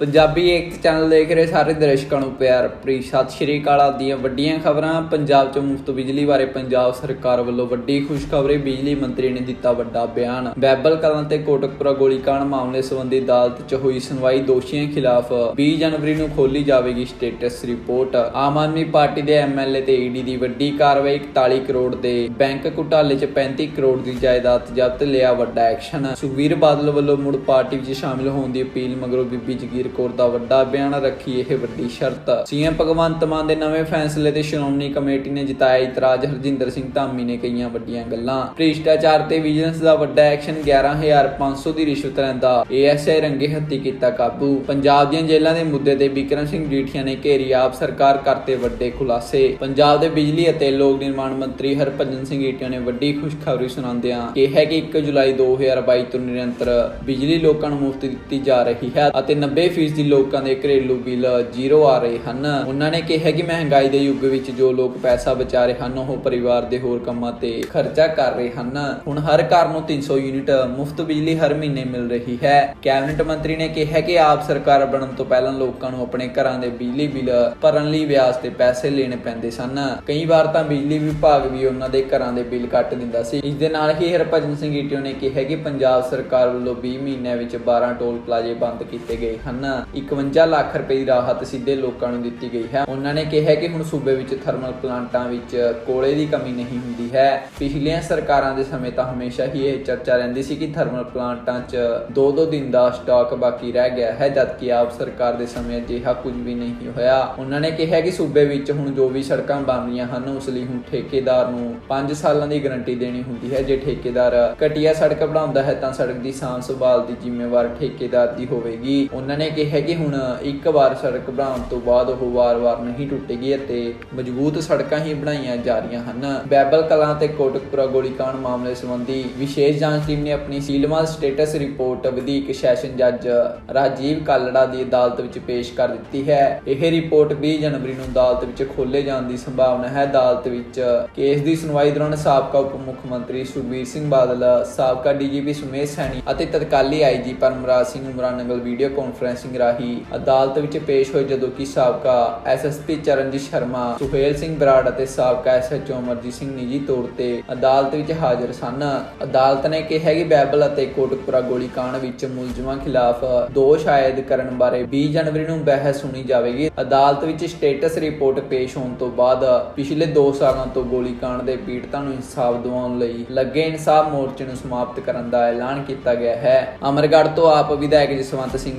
ਪੰਜਾਬੀ ਇੱਕ ਚੈਨਲ ਦੇਖ ਰਹੇ ਸਾਰੇ ਦਰਸ਼ਕਾਂ ਨੂੰ ਪਿਆਰ ਭਰੀ ਸਤਿ ਸ਼੍ਰੀ ਅਕਾਲ। ਆਪ ਵੱਡੀਆਂ ਖਬਰਾਂ, ਪੰਜਾਬ 'ਚ ਮੁਫਤ ਬਿਜਲੀ ਬਾਰੇ ਪੰਜਾਬ ਸਰਕਾਰ ਵੱਲੋਂ ਵੱਡੀ ਖੁਸ਼ਖਬਰੀ, ਬਿਜਲੀ ਮੰਤਰੀ ਨੇ ਦਿੱਤਾ ਵੱਡਾ ਬਿਆਨ। ਬੈਬਲ ਕਲਾਂ ਤੇ ਕੋਟਕਪੁਰਾ ਗੋਲੀकांड ਮਾਮਲੇ ਸੰਬੰਧੀ ਅਦਾਲਤ 'ਚ ਹੋਈ ਸੁਣਵਾਈ, ਦੋਸ਼ੀਆਂ ਖਿਲਾਫ 20 ਜਨਵਰੀ ਨੂੰ ਖੋਲੀ ਜਾਵੇਗੀ status report Aam Aadmi party ਦੇ ਐਮਐਲਏ ਤੇ ਈਡੀ ਦੀ ਵੱਡੀ ਕਾਰਵਾਈ 41 ਕਰੋੜ ਦੇ ਬੈਂਕ ਘੁਟਾਲੇ 'ਚ 35 ਕਰੋੜ ਦੀ ਜਾਇਦਾਦ ਜ਼ਬਤ, ਲਿਆ ਵੱਡਾ ਐਕਸ਼ਨ। ਸੁਖਵੀਰ ਬਾਦਲ ਵੱਲੋਂ ਮੁੜ ਪਾਰਟੀ ਵਿੱਚ ਸ਼ਾਮਿਲ ਹੋਣ ਦੀ ਅਪੀਲ, ਮਗਰੋਂ ਬੀਬੀ ਜਗੀਰ ਕੌਰ ਦਾ ਵੱਡਾ ਬਿਆਨ ਰੱਖੀ ਇਹ ਵੱਡੀ ਸ਼ਰਤ। ਸੀਐਮ ਭਗਵੰਤ ਮਾਨ ਦੇ ਨਵੇਂ ਫੈਸਲੇ ਤੇ ਸ਼੍ਰੋਮਣੀ ਕਮੇਟੀ ਨੇ ਜਿਤਾਇਆ ਇਤਰਾਜ਼। ਹਰਜਿੰਦਰ ਸਿੰਘ ਧਾਮੀ ਨੇ ਕਈਆਂ ਵੱਡੀਆਂ ਗੱਲਾਂ। ਭ੍ਰਿਸ਼ਟਾਚਾਰ ਤੇ ਵਿਜੀਲੈਂਸ ਦਾ ਵੱਡਾ ਐਕਸ਼ਨ 11500 ਦੀ ਰਿਸ਼ਵਤ ਲੈਂਦਾ। ਏਐਸਆਈ ਰੰਗੇ ਹੱਥੀ ਕੀਤਾ ਕਾਬੂ। ਪੰਜਾਬ ਦੀਆਂ ਜੇਲ੍ਹਾਂ ਦੇ ਮੁੱਦੇ ਤੇ ਬਿਕਰਮ ਸਿੰਘ ਜੀਠੀਆ ਨੇ ਘੇਰੀ ਆਪ ਸਰਕਾਰ ਕਰਤੇ ਵੱਡੇ ਖੁਲਾਸੇ। ਪੰਜਾਬ ਦੇ ਬਿਜਲੀ ਅਤੇ ਲੋਕ ਨਿਰਮਾਣ ਮੰਤਰੀ ਹਰਭਜਨ ਸਿੰਘ ਈਟੀਆ ਨੇ ਵੱਡੀ ਖੁਸ਼ਖਬਰੀ ਸੁਣਾਉਂਦਿਆਂ ਕਿਹਾ ਕਿ 1 ਜੁਲਾਈ 2022 ਤੋਂ ਨਿਰੰਤਰ ਬਿਜਲੀ ਲੋਕਾਂ ਨੂੰ ਮੁਫਤ ਦਿੱਤੀ ਜਾ ਰਹੀ ਹੈ ਅਤੇ 90% ਫੀਸਦੀ ਲੋਕਾਂ ਦੇ ਘਰੇਲੂ ਬਿੱਲ ਜ਼ੀਰੋ ਆ ਰਹੇ ਹਨ। ਉਹਨਾਂ ਨੇ ਕਿਹਾ ਕਿ ਮਹਿੰਗਾਈ ਦੇ ਯੁੱਗ ਵਿੱਚ ਜੋ ਲੋਕ ਪੈਸਾ ਬਚਾ ਰਹੇ ਹਨ, ਉਹ ਪਰਿਵਾਰ ਦੇ ਹੋਰ ਕੰਮਾਂ ਤੇ ਖਰਚਾ ਕਰ ਰਹੇ ਹਨ। ਹੁਣ ਹਰ ਘਰ ਨੂੰ 300 ਯੂਨਿਟ ਮੁਫਤ ਬਿਜਲੀ ਹਰ ਮਹੀਨੇ ਮਿਲ ਰਹੀ ਹੈ। ਕੈਬਨਿਟ ਮੰਤਰੀ ਨੇ ਕਿਹਾ ਕਿ ਆਪ ਸਰਕਾਰ ਬਣਨ ਤੋਂ ਪਹਿਲਾਂ ਲੋਕਾਂ ਨੂੰ ਆਪਣੇ ਘਰਾਂ ਦੇ ਬਿਜਲੀ ਬਿੱਲ ਭਰਨ ਲਈ ਵਿਆਜ ਤੇ ਪੈਸੇ ਲੈਣੇ ਪੈਂਦੇ ਸਨ। ਕਈ ਵਾਰ ਤਾਂ ਬਿਜਲੀ ਵਿਭਾਗ ਵੀ ਉਹਨਾਂ ਦੇ ਘਰਾਂ ਦੇ ਬਿੱਲ ਕੱਟ ਦਿੰਦਾ ਸੀ। ਇਸ ਦੇ ਨਾਲ ਹੀ ਹਰਭਜਨ ਸਿੰਘ ਈਟੀਓ ਨੇ ਕਿਹਾ ਕਿ ਪੰਜਾਬ ਸਰਕਾਰ ਵੱਲੋਂ 20 ਮਹੀਨਿਆਂ ਵਿੱਚ 12 ਟੋਲ ਪਲਾਜ਼ੇ ਬੰਦ ਕੀਤੇ ਗਏ ਹਨ। 51 ਲੱਖ ਰੁਪਏ ਦੀ ਰਾਹਤ ਸਿੱਧੇ ਲੋਕਾਂ ਨੂੰ ਦਿੱਤੀ ਗਈ ਹੈ। ਉਹਨਾਂ ਨੇ ਕਿਹਾ ਕਿ ਹੁਣ ਸੂਬੇ ਵਿੱਚ ਥਰਮਲ ਪਲਾਂਟਾਂ ਵਿੱਚ ਕੋਲੇ ਦੀ ਕਮੀ ਨਹੀਂ ਹੁੰਦੀ ਹੈ। ਪਿਛਲੀਆਂ ਸਰਕਾਰਾਂ ਦੇ ਸਮੇਂ ਤਾਂ ਹਮੇਸ਼ਾ ਹੀ ਇਹ ਚਰਚਾ ਰਹਿੰਦੀ ਸੀ ਕਿ ਥਰਮਲ ਪਲਾਂਟਾਂ 'ਚ 2-2 ਦਿਨ ਦਾ ਸਟਾਕ ਬਾਕੀ ਰਹਿ ਗਿਆ ਹੈ, ਜਦਕਿ ਆਪ ਸਰਕਾਰ ਦੇ ਸਮੇਂ ਅਜਿਹਾ ਕੁਝ ਵੀ ਨਹੀਂ ਹੋਇਆ। ਉਹਨਾਂ ਨੇ ਕਿਹਾ ਕਿ ਸੂਬੇ ਵਿੱਚ ਹੁਣ ਜੋ ਵੀ ਸੜਕਾਂ ਬਣ ਰਹੀਆਂ ਹਨ, ਉਸ ਲਈ ਹੁਣ ਠੇਕੇਦਾਰ ਨੂੰ 5 ਸਾਲਾਂ ਦੀ ਗਾਰੰਟੀ ਦੇਣੀ ਹੁੰਦੀ ਹੈ। ਜੇ ਠੇਕੇਦਾਰ ਘਟੀਆ ਸੜਕ ਬਣਾਉਂਦਾ ਹੈ, ਤਾਂ ਸੜਕ ਦੀ ਸਾਂਭ ਸੰਭਾਲ ਦੀ ਜ਼ਿੰਮੇਵਾਰ ਠੇਕੇਦਾਰ ਦੀ ਹੋਵੇਗੀ। ਉਹਨਾਂ ਨੇ ਕਿਹਾ ਕਿ ਹੁਣ ਇੱਕ ਵਾਰ ਸੜਕ ਬਣਾਉਣ ਤੋਂ ਬਾਅਦ ਉਹ ਵਾਰ-ਵਾਰ ਨਹੀਂ ਟੁੱਟੇਗੀ ਅਤੇ ਮਜ਼ਬੂਤ ਸੜਕਾਂ ਹੀ ਬਣਾਈਆਂ ਜਾ ਰਹੀਆਂ ਹਨ। ਬੈਬਲ ਕਲਾਂ ਤੇ ਕੋਟਕਪੁਰਾ ਗੋਲੀਕਾਂਡ ਮਾਮਲੇ ਸੰਬੰਧੀ ਵਿਸ਼ੇਸ਼ ਜਾਂਚ ਟੀਮ ਨੇ ਆਪਣੀ ਸੀਲਮਾਲ ਸਟੇਟਸ ਰਿਪੋਰਟ ਵਧੀਕ ਸੈਸ਼ਨ ਜੱਜ ਰਾਜੀਵ ਕਾਲੜਾ ਦੀ ਅਦਾਲਤ ਵਿੱਚ ਪੇਸ਼ ਕਰ ਦਿੱਤੀ ਹੈ। ਇਹ ਰਿਪੋਰਟ 20 ਜਨਵਰੀ ਨੂੰ ਅਦਾਲਤ ਵਿੱਚ ਖੋਲੇ ਜਾਣ ਦੀ ਸੰਭਾਵਨਾ ਹੈ। ਅਦਾਲਤ ਵਿੱਚ ਕੇਸ ਦੀ ਸੁਣਵਾਈ ਦੌਰਾਨ ਸਾਬਕਾ ਉਪ ਮੁੱਖ ਮੰਤਰੀ ਸੁਖਬੀਰ ਸਿੰਘ ਬਾਦਲ, ਸਾਬਕਾ ਡੀਜੀਪੀ ਸੁਮੇਸ਼ ਸੈਣੀ ਅਤੇ ਤਤਕਾਲੀ IG Paramraj Singh Umranangal video conferencing Singh ਰਾਹੀ ਅਦਾਲਤ ਵਿੱਚ ਪੇਸ਼ ਹੋਏ ਜਦੋਂ ਕਿ ਸਾਬਕਾ ਐਸਐਸਪੀ ਚਰਨਜੀਤ ਸ਼ਰਮਾ, ਸੁਹੇਲ ਸਿੰਘ ਬਰਾੜ ਅਤੇ ਸਾਬਕਾ ਐਸਐਚਓ ਅਮਰਜੀਤ ਸਿੰਘ ਨਿੱਜੀ ਤੌਰ ਤੇ ਅਦਾਲਤ ਵਿੱਚ ਹਾਜ਼ਰ ਸਨ। ਅਦਾਲਤ ਨੇ ਕਿਹਾ ਕਿ ਬੈਬਲ ਅਤੇ ਕੋਟਕਪੁਰਾ ਗੋਲੀकांड ਵਿੱਚ ਮੁਲਜ਼ਮਾਂ ਖਿਲਾਫ ਦੋਸ਼ ਆਇਦ ਕਰਨ ਬਾਰੇ 20 ਜਨਵਰੀ ਨੂੰ ਬਹਿਸ ਸੁਣੀ ਜਾਵੇਗੀ। ਅਦਾਲਤ ਵਿੱਚ ਸਟੇਟਸ ਰਿਪੋਰਟ ਪੇਸ਼ ਹੋਣ ਤੋਂ ਬਾਅਦ ਪਿਛਲੇ 2 ਸਾਲਾਂ ਤੋਂ ਗੋਲੀकांड ਦੇ ਪੀੜਤਾਂ ਨੂੰ ਇਨਸਾਫ ਦਿਵਾਉਣ ਲਈ ਲੱਗੇ ਇਨਸਾਫ ਮੋਰਚੇ ਨੂੰ ਸਮਾਪਤ ਕਰਨ ਦਾ ਐਲਾਨ ਕੀਤਾ ਗਿਆ ਹੈ। ਅਮਰਗੜ੍ਹ ਤੋਂ ਆਪ ਵਿਧਾਇਕ ਜਸਵੰਤ ਸਿੰਘ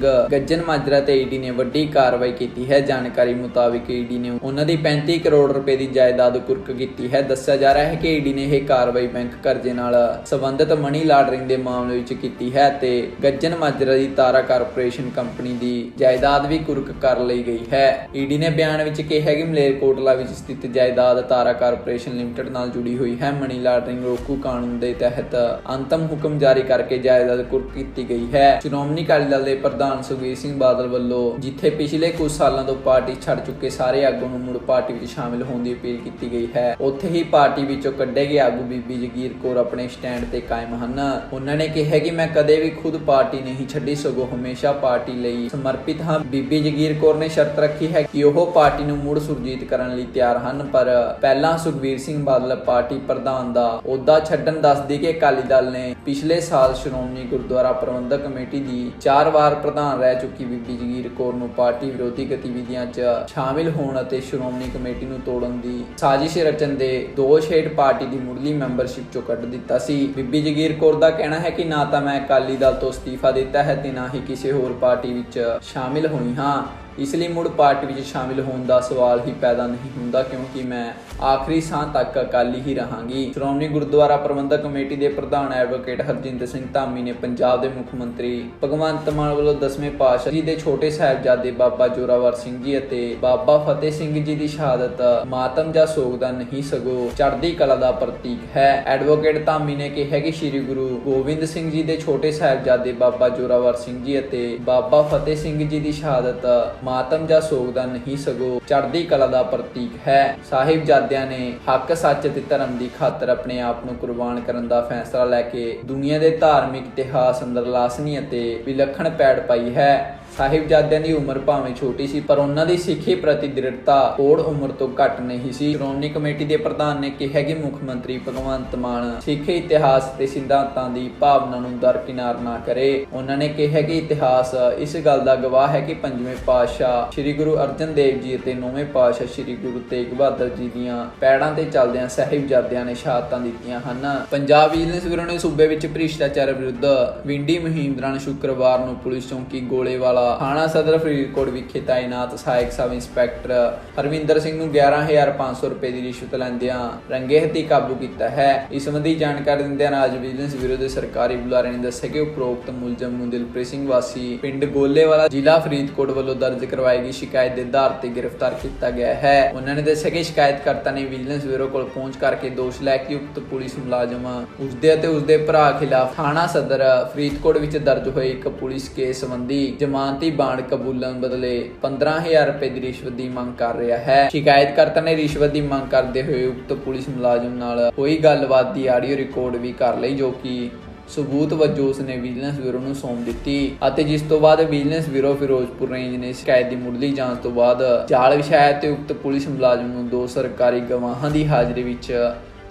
ਗੱਜਨ ਮਾਜਰਾ ਤੇ ਈਡੀ ਨੇ ਵੱਡੀ ਕਾਰਵਾਈ ਕੀਤੀ ਹੈ। ਜਾਣਕਾਰੀ ਮੁਤਾਬਿਕ ਈਡੀ ਨੇ ਉਹਨਾਂ ਦੀ 35 ਕਰੋੜ ਰੁਪਏ ਦੀ ਜਾਇਦਾਦ ਕੁਰਕ ਕੀਤੀ ਹੈ। ਦੱਸਿਆ ਜਾ ਰਿਹਾ ਹੈ ਕਿ ਈਡੀ ਨੇ ਇਹ ਕਾਰਵਾਈ ਬੈਂਕ ਕਰਜ਼ੇ ਨਾਲ ਸੰਬੰਧਿਤ ਮਨੀ ਲਾਂਡਰਿੰਗ ਦੇ ਮਾਮਲੇ ਵਿੱਚ ਕੀਤੀ ਹੈ ਤੇ ਗੱਜਨ ਮਾਜਰਾ ਦੀ ਤਾਰਾ ਕਾਰਪੋਰੇਸ਼ਨ ਕੰਪਨੀ ਦੀ ਜਾਇਦਾਦ ਵੀ ਕੁਰਕ ਕਰ ਲਈ ਗਈ ਹੈ। ਈਡੀ ਨੇ ਬਿਆਨ ਵਿੱਚ ਕਿਹਾ ਕਿ ਮਲੇਰਕੋਟਲਾ ਵਿੱਚ ਸਥਿਤ ਜਾਇਦਾਦ ਤਾਰਾ ਕਾਰਪੋਰੇਸ਼ਨ ਲਿਮਟਿਡ ਨਾਲ ਜੁੜੀ ਹੋਈ ਹੈ। ਮਨੀ ਲਾਂਡਰਿੰਗ ਰੋਕੂ ਕਾਨੂੰਨ ਦੇ ਤਹਿਤ ਅੰਤਮ ਹੁਕਮ ਜਾਰੀ ਕਰਕੇ ਜਾਇਦਾਦ ਕੁਰਕ ਕੀਤੀ ਗਈ ਹੈ। ਸ਼੍ਰੋਮਣੀ ਅਕਾਲੀ ਦਲ ਦੇ ਪ੍ਰਧਾਨ ਸੁਖਬੀਰ ਸਿੰਘ ਬਾਦਲ ਵੱਲੋਂ ਜਿੱਥੇ ਪਿਛਲੇ ਕੁਝ ਸਾਲਾਂ ਤੋਂ ਪਾਰਟੀ ਛੱਡ ਚੁੱਕੇ ਸਾਰੇ ਆਗੂ ਨੂੰ ਮੁੜ ਪਾਰਟੀ ਵਿੱਚ ਸ਼ਾਮਿਲ ਹੋਣ ਦੀ ਅਪੀਲ ਕੀਤੀ ਗਈ ਹੈ। ਉੱਥੇ ਹੀ ਪਾਰਟੀ ਵਿੱਚੋਂ ਕੱਢੇ ਗਏ ਆਗੂ ਬੀਬੀ ਜਗੀਰ ਕੌਰ ਆਪਣੇ ਸਟੈਂਡ ਤੇ ਕਾਇਮ ਹਨ। ਉਹਨਾਂ ਨੇ ਕਿਹਾ ਕਿ ਮੈਂ ਕਦੇ ਵੀ ਖੁਦ ਪਾਰਟੀ ਨਹੀਂ ਛੱਡੀ, ਸਗੋਂ ਹਮੇਸ਼ਾ ਪਾਰਟੀ ਲਈ ਸਮਰਪਿਤ ਹਾਂ। ਬੀਬੀ ਜਗੀਰ ਕੌਰ ਨੇ ਸ਼ਰਤ ਰੱਖੀ ਹੈ ਕਿ ਉਹ ਪਾਰਟੀ ਨੂੰ ਮੁੜ ਸੁਰਜੀਤ ਕਰਨ ਲਈ ਤਿਆਰ ਹਨ, ਪਰ ਪਹਿਲਾਂ ਸੁਖਬੀਰ ਸਿੰਘ ਬਾਦਲ ਪਾਰਟੀ ਪ੍ਰਧਾਨ ਦਾ ਅਹੁਦਾ ਛੱਡਣ ਦੱਸਦੀ ਕਿ ਅਕਾਲੀ ਦਲ ਨੇ ਪਿਛਲੇ ਸਾਲ ਸ਼੍ਰੋਮਣੀ ਗੁਰਦੁਆਰਾ ਪ੍ਰਬੰਧਕ ਕਮੇਟੀ ਦੀ ਚਾਰ ਵਾਰ ਪ੍ਰਧਾਨ ਰਹਿ ਚੁੱਕੀ ਬੀਬੀ ਜਗੀਰ ਕੌਰ ਨੂੰ ਪਾਰਟੀ ਵਿਰੋਧੀ ਗਤੀਵਿਧੀਆਂ 'ਚ ਸ਼ਾਮਿਲ ਹੋਣ ਅਤੇ ਸ਼੍ਰੋਮਣੀ ਕਮੇਟੀ ਨੂੰ ਤੋੜਨ ਦੀ ਸਾਜ਼ਿਸ਼ ਰਚਨ ਦੇ ਦੋਸ਼ ਹੇਠ ਪਾਰਟੀ ਦੀ ਮੁੱਢਲੀ ਮੈਂਬਰਸ਼ਿਪ 'ਚੋਂ ਕੱਢ ਦਿੱਤਾ ਸੀ। ਬੀਬੀ ਜਗੀਰ ਕੌਰ ਦਾ ਕਹਿਣਾ ਹੈ ਕਿ ਨਾ ਤਾਂ ਮੈਂ ਅਕਾਲੀ ਦਲ ਤੋਂ ਅਸਤੀਫਾ ਦਿੱਤਾ ਹੈ ਤੇ ਨਾ ਹੀ ਕਿਸੇ ਹੋਰ ਪਾਰਟੀ ਵਿੱਚ ਸ਼ਾਮਿਲ ਹੋਈ ਹਾਂ। ਇਸ ਲਈ ਮੁੜ ਪਾਰਟੀ ਵਿੱਚ ਸ਼ਾਮਿਲ ਹੋਣ ਦਾ ਸਵਾਲ ਹੀ ਪੈਦਾ ਨਹੀਂ ਹੁੰਦਾ, ਕਿਉਂਕਿ ਮੈਂ ਆਖਰੀ ਸਾਹ ਤੱਕ ਅਕਾਲੀ ਹੀ ਰਹਾਂਗੀ। ਸ਼੍ਰੋਮਣੀ ਗੁਰਦੁਆਰਾ ਪ੍ਰਬੰਧਕ ਕਮੇਟੀ ਦੇ ਪ੍ਰਧਾਨ ਐਡਵੋਕੇਟ ਹਰਜਿੰਦਰ ਸਿੰਘ ਧਾਮੀ ਨੇ ਪੰਜਾਬ ਦੇ ਮੁੱਖ ਮੰਤਰੀ ਭਗਵੰਤ ਮਾਨ ਵੱਲੋਂ ਦਸਵੇਂ ਪਾਤਸ਼ਾਹ ਜੀ ਦੇ ਛੋਟੇ ਸਾਹਿਬਜ਼ਾਦੇ ਬਾਬਾ ਜੋਰਾਵਰ ਸਿੰਘ ਜੀ ਅਤੇ ਬਾਬਾ ਫਤਿਹ ਸਿੰਘ ਜੀ ਦੀ ਸ਼ਹਾਦਤ ਮਾਤਮ ਜਾਂ ਸੋਗ ਦਾ ਨਹੀਂ ਸਗੋਂ ਚੜ੍ਹਦੀ ਕਲਾ ਦਾ ਪ੍ਰਤੀਕ ਹੈ। ਐਡਵੋਕੇਟ ਧਾਮੀ ਨੇ ਕਿਹਾ ਕਿ ਸ੍ਰੀ ਗੁਰੂ ਗੋਬਿੰਦ ਸਿੰਘ ਜੀ ਦੇ ਛੋਟੇ ਸਾਹਿਬਜ਼ਾਦੇ ਬਾਬਾ ਜੋਰਾਵਰ ਸਿੰਘ ਜੀ ਅਤੇ ਬਾਬਾ ਫਤਿਹ ਸਿੰਘ ਜੀ ਦੀ ਸ਼ਹਾਦਤ ਮਾਤਮ ਜਾਂ ਸੋਗ ਦਾ ਨਹੀਂ ਸਗੋਂ ਚੜ੍ਹਦੀ ਕਲਾ ਦਾ ਪ੍ਰਤੀਕ ਹੈ। ਸਾਹਿਬਜ਼ਾਦਿਆਂ ਨੇ ਹੱਕ, ਸੱਚ ਤੇ ਧਰਮ ਦੀ ਖਾਤਰ ਆਪਣੇ ਆਪ ਨੂੰ ਕੁਰਬਾਨ ਕਰਨ ਦਾ ਫੈਸਲਾ ਲੈ ਕੇ ਦੁਨੀਆ ਦੇ ਧਾਰਮਿਕ ਇਤਿਹਾਸ ਅੰਦਰ ਲਾਸਨੀ ਅਤੇ ਵਿਲੱਖਣ ਪੈੜ ਪਾਈ ਹੈ। ਸਾਹਿਬਜ਼ਾਦਿਆਂ ਦੀ ਉਮਰ ਭਾਵੇਂ ਛੋਟੀ ਸੀ, ਪਰ ਉਹਨਾਂ ਦੀ ਸਿੱਖੀ ਪ੍ਰਤੀ ਦ੍ਰਿੜਤਾ ਹੋਰ ਉਮਰ ਤੋਂ ਘੱਟ ਨਹੀਂ ਸੀ। ਸ਼੍ਰੋਮਣੀ ਕਮੇਟੀ ਦੇ ਪ੍ਰਧਾਨ ਨੇ ਕਿਹਾ ਕਿ ਮੁੱਖ ਮੰਤਰੀ ਭਗਵੰਤ ਮਾਨ ਸਿੱਖ ਇਤਿਹਾਸ ਤੇ ਸਿਧਾਂਤਾਂ ਦੀ ਭਾਵਨਾ ਨੂੰ ਦਰਕਿਨਾਰ ਨਾ ਕਰੇ। ਉਹਨਾਂ ਨੇ ਕਿਹਾ ਕਿ ਇਤਿਹਾਸ ਇਸ ਗੱਲ ਦਾ ਗਵਾਹ ਹੈ ਕਿ ਪੰਜਵੇਂ ਪਾਤਸ਼ਾਹ ਸ੍ਰੀ ਗੁਰੂ ਅਰਜਨ ਦੇਵ ਜੀ ਅਤੇ ਨੌਵੇਂ ਪਾਤਸ਼ਾਹ ਸ੍ਰੀ ਗੁਰੂ ਤੇਗ ਬਹਾਦਰ ਜੀ ਦੀਆਂ ਪੈੜਾਂ ਤੇ ਚੱਲਦਿਆਂ ਸਾਹਿਬਜ਼ਾਦਿਆਂ ਨੇ ਸ਼ਹਾਦਤਾਂ ਦਿੱਤੀਆਂ ਹਨ। ਪੰਜਾਬ ਵਿਜੀਲੈਂਸ ਬਿਊਰੋ ਨੇ ਸੂਬੇ ਵਿੱਚ ਭ੍ਰਿਸ਼ਟਾਚਾਰ ਵਿਰੁੱਧ ਵਿੰਡੀ ਮੁਹਿੰਮ ਦੌਰਾਨ ਸ਼ੁੱਕਰਵਾਰ ਨੂੰ ਪੁਲਿਸ ਚੌਂਕੀ ਗੋਲੇਵਾਲਾ ਥਾਣਾ ਸਦਰ ਫਰੀਦਕੋਟ ਵਿਖੇ ਤਾਇਨਾਤ ਸਹਾਇਕ ਸਬ ਇੰਸਪੈਕਟਰ ਹਰਵਿੰਦਰ ਸਿੰਘ ਨੂੰ 11500 ਰੁਪਏ ਦੀ ਰਿਸ਼ਵਤ ਲੈਂਦਿਆਂ ਰੰਗੇ ਹੱਥੀ ਕਾਬੂ ਕੀਤਾ ਹੈ। ਇਸ ਸੰਬੰਧੀ ਜਾਣਕਾਰੀ ਦਿੰਦਿਆਂ ਰਾਜ ਵਿਜੀਲੈਂਸ ਬਿਊਰੋ ਦੇ ਸਰਕਾਰੀ ਬੁਲਾਰੇ ਨੇ ਦੱਸਿਆ ਕਿ ਉਪਰੋਕਤ ਮੁਲਜ਼ਮ ਨੂੰ ਦਿਲਪ੍ਰੀਤ ਸਿੰਘ ਵਾਸੀ ਪਿੰਡ ਗੋਲੇਵਾਲਾ ਜ਼ਿਲ੍ਹਾ ਫਰੀਦਕੋਟ ਵੱਲੋਂ ਦਰਜ ਕਰਵਾਈ ਗਈ ਸ਼ਿਕਾਇਤ ਦੇ ਆਧਾਰ ਤੇ ਗ੍ਰਿਫਤਾਰ ਕੀਤਾ ਗਿਆ ਹੈ। ਉਹਨਾਂ ਨੇ ਦੱਸਿਆ ਕਿ ਸ਼ਿਕਾਇਤਕਰਤਾ ਨੇ ਵਿਜੀਲੈਂਸ ਬਿਊਰੋ ਕੋਲ ਪਹੁੰਚ ਕਰਕੇ ਦੋਸ਼ ਲੈ ਕੇ ਉਕਤ ਪੁਲਿਸ ਮੁਲਾਜ਼ਮ ਉਸਦੇ ਅਤੇ ਉਸਦੇ ਭਰਾ ਖਿਲਾਫ ਥਾਣਾ ਸਦਰ ਫਰੀਦਕੋਟ ਵਿੱਚ ਦਰਜ ਹੋਏ ਇੱਕ ਪੁਲਿਸ ਕੇਸ ਸੰਬੰਧੀ ਜ਼ਮਾਨਤੀ ਬਾਂਡ ਕਬੂਲਣ ਬਦਲੇ 15000 ਰੁਪਏ ਦੀ ਰਿਸ਼ਵਤ ਦੀ ਮੰਗ ਕਰ ਰਿਹਾ ਹੈ। ਸ਼ਿਕਾਇਤਕਰਤਾ ਨੇ ਰਿਸ਼ਵਤ ਦੀ ਮੰਗ ਕਰਦੇ ਹੋਏ ਉਕਤ ਪੁਲਿਸ ਮੁਲਾਜ਼ਮ ਨਾਲ ਹੋਈ ਗੱਲਬਾਤ ਦੀ ਆਡੀਓ ਰਿਕਾਰਡ ਵੀ ਕਰ ਲਈ, ਜੋ ਕਿ ਸਬੂਤ ਵਜੋਂ ਉਸਨੇ ਵਿਜੀਲੈਂਸ ਬਿਊਰੋ ਨੂੰ ਸੌਂਪ ਦਿੱਤੀ ਅਤੇ ਜਿਸ ਤੋਂ ਬਾਅਦ ਵਿਜੀਲੈਂਸ ਬਿਊਰੋ ਫਿਰੋਜ਼ਪੁਰ ਰੇਂਜ ਨੇ ਸ਼ਿਕਾਇਤ ਦੀ ਮੁੱਢਲੀ ਜਾਂਚ ਤੋਂ ਬਾਅਦ ਜਾਲ ਵਿਛਾਇਆ ਤੇ ਉਕਤ ਪੁਲਿਸ ਮੁਲਾਜ਼ਮ ਨੂੰ ਦੋ ਸਰਕਾਰੀ ਗਵਾਹਾਂ ਦੀ ਹਾਜ਼ਰੀ ਵਿੱਚ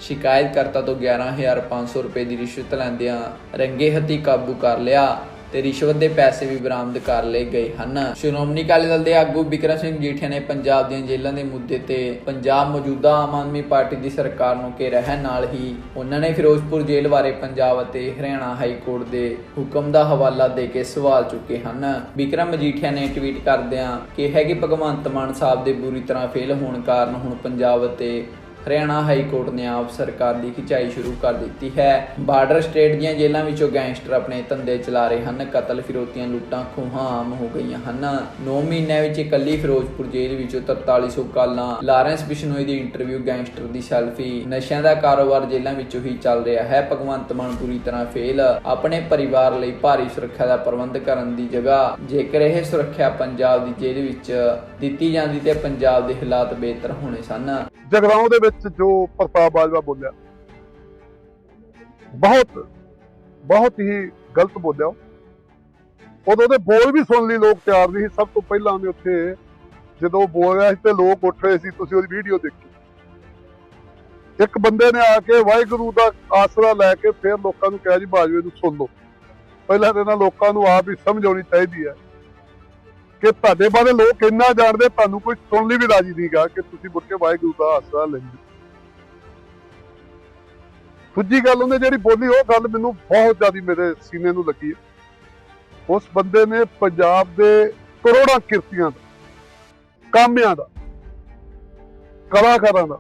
ਸ਼ਿਕਾਇਤਕਰਤਾ ਤੋਂ 11500 ਰੁਪਏ ਦੀ ਰਿਸ਼ਵਤ ਲੈਂਦਿਆਂ ਰੰਗੇ ਹੱਥੀ ਕਾਬੂ ਕਰ ਲਿਆ। ਤੇ ਰਿਸ਼ਵਤ ਦੇ ਪੈਸੇ ਵੀ ਬਰਾਮਦ ਕਰ ਲਏ ਗਏ ਹਨ। ਸ਼੍ਰੋਮਣੀ ਅਕਾਲੀ ਦਲ ਦੇ ਆਗੂ ਬਿਕਰਮ ਸਿੰਘ ਜੀਠਿਆ ਨੇ ਪੰਜਾਬ ਦੀਆਂ ਜੇਲ੍ਹਾਂ ਦੇ ਮੁੱਦੇ ਤੇ ਪੰਜਾਬ ਮੌਜੂਦਾ ਆਮ ਆਦਮੀ ਪਾਰਟੀ ਦੀ ਸਰਕਾਰ ਨੂੰ ਘੇਰਿਆ ਹੈ। ਨਾਲ ਹੀ ਉਹਨਾਂ ਨੇ ਫਿਰੋਜ਼ਪੁਰ ਜੇਲ੍ਹ ਬਾਰੇ ਪੰਜਾਬ ਅਤੇ ਹਰਿਆਣਾ ਹਾਈ ਕੋਰਟ ਦੇ ਹੁਕਮ ਦਾ ਹਵਾਲਾ ਦੇ ਕੇ ਸਵਾਲ ਚੁੱਕੇ ਹਨ। ਬਿਕਰਮ ਮਜੀਠੀਆ ਨੇ ਟਵੀਟ ਕਰਦਿਆਂ ਕਿਹਾ ਕਿ ਭਗਵੰਤ ਮਾਨ ਸਾਹਿਬ ਦੇ ਬੁਰੀ ਤਰ੍ਹਾਂ ਫੇਲ ਹੋਣ ਕਾਰਨ ਹੁਣ ਪੰਜਾਬ ਅਤੇ ਹਰਿਆਣਾ ਹਾਈ ਕੋਰਟ ਨੇ ਆਪ ਸਰਕਾਰ ਦੀ ਖਿਚਾਈ ਸ਼ੁਰੂ ਕਰ ਦਿੱਤੀ ਹੈ। ਬਾਰਡਰ ਸਟੇਟ ਦੀਆਂ ਜੇਲ੍ਹਾਂ ਵਿੱਚੋਂ ਗੈਂਗਸਟਰ ਆਪਣੇ ਧੰਦੇ ਚਲਾ ਰਹੇ ਹਨ। ਕਤਲ ਫਿਰੋਤੀਆਂ ਲੁੱਟਾਂ ਖੋਹਾਂ ਆਮ ਹੋ ਗਈਆਂ ਹਨ। 9 ਮਹੀਨਿਆਂ ਵਿੱਚ ਇਕੱਲੀ ਫਿਰੋਜ਼ਪੁਰ ਜੇਲ੍ਹ ਵਿੱਚੋਂ 4300 ਕਾਲਾਂ। ਲਾਰੈਂਸ ਬਿਸ਼ਨੋਈ ਦੀ ਇੰਟਰਵਿਊ ਗੈਂਗਸਟਰ ਦੀ ਸੈਲਫੀ। ਨਸ਼ਿਆਂ ਦਾ ਕਾਰੋਬਾਰ ਜੇਲ੍ਹਾਂ ਵਿੱਚੋਂ ਹੀ ਚੱਲ ਰਿਹਾ ਹੈ। ਭਗਵੰਤ ਮਾਨ ਪੂਰੀ ਤਰ੍ਹਾਂ ਫੇਲ ਆਪਣੇ ਪਰਿਵਾਰ ਲਈ ਭਾਰੀ ਸੁਰੱਖਿਆ ਦਾ ਪ੍ਰਬੰਧ ਕਰਨ ਦੀ ਜਗ੍ਹਾ। ਜੇਕਰ ਇਹ ਸੁਰੱਖਿਆ ਪੰਜਾਬ ਦੀ ਜੇਲ੍ਹ ਵਿੱਚ ਦਿੱਤੀ ਜਾਂਦੀ ਤੇ ਪੰਜਾਬ ਦੇ ਹਾਲਾਤ ਬਿਹਤਰ ਹੋਣੇ ਸਨ। ਜਗਰਾਉਂ ਦੇ ਵਿੱਚ ਜੋ ਪ੍ਰਤਾਪ ਬਾਜਵਾ ਬੋਲਿਆ। ਬਹੁਤ ਬਹੁਤ ਹੀ ਗਲਤ ਬੋਲਿਆ। ਉਦੋਂ ਉਹਦੇ ਬੋਲ ਵੀ ਸੁਣ ਲਈ ਲੋਕ ਤਿਆਰ ਨਹੀਂ ਸਭ ਤੋਂ ਪਹਿਲਾਂ ਉਹਨੇ ਉੱਥੇ ਜਦੋਂ ਬੋਲ ਰਿਹਾ ਸੀ ਤੇ ਲੋਕ ਉੱਠ ਰਹੇ ਸੀ। ਤੁਸੀਂ ਉਹਦੀ ਵੀਡੀਓ ਦੇਖੀ। ਇੱਕ ਬੰਦੇ ਨੇ ਆ ਕੇ ਵਾਹਿਗੁਰੂ ਦਾ ਆਸਰਾ ਲੈ ਕੇ ਫਿਰ ਲੋਕਾਂ ਨੂੰ ਕਿਹਾ ਜੀ ਬਾਜਵੇ ਨੂੰ ਸੁਣ ਲਓ। ਪਹਿਲਾਂ ਤਾਂ ਇਹਨਾਂ ਲੋਕਾਂ ਨੂੰ ਆਪ ਹੀ ਸਮਝ ਆਉਣੀ ਚਾਹੀਦੀ ਹੈ। ਕਿ ਤੁਹਾਡੇ ਬਾਰੇ ਲੋਕ ਇੰਨਾ ਜਾਣਦੇ, ਤੁਹਾਨੂੰ ਕੋਈ ਸੁਣ ਲਈ ਵੀ ਰਾਜੀ ਨਹੀਂਗਾ ਕਿ ਤੁਸੀਂ ਮੁੜ ਕੇ ਵਾਹਿਗੁਰੂ ਦਾ ਆਸਰਾ ਲੈਂਦੇ। ਦੂਜੀ ਗੱਲ ਉਹਨੇ ਜਿਹੜੀ ਬੋਲੀ, ਉਹ ਗੱਲ ਮੈਨੂੰ ਬਹੁਤ ਜ਼ਿਆਦਾ ਮੇਰੇ ਸੀਨੇ ਨੂੰ ਲੱਗੀ ਉਸ ਬੰਦੇ ਨੇ ਪੰਜਾਬ ਦੇ ਕਰੋੜਾਂ ਕਿਰਤੀਆਂ ਦਾ, ਕਾਮਿਆਂ ਦਾ, ਕਲਾਕਾਰਾਂ ਦਾ,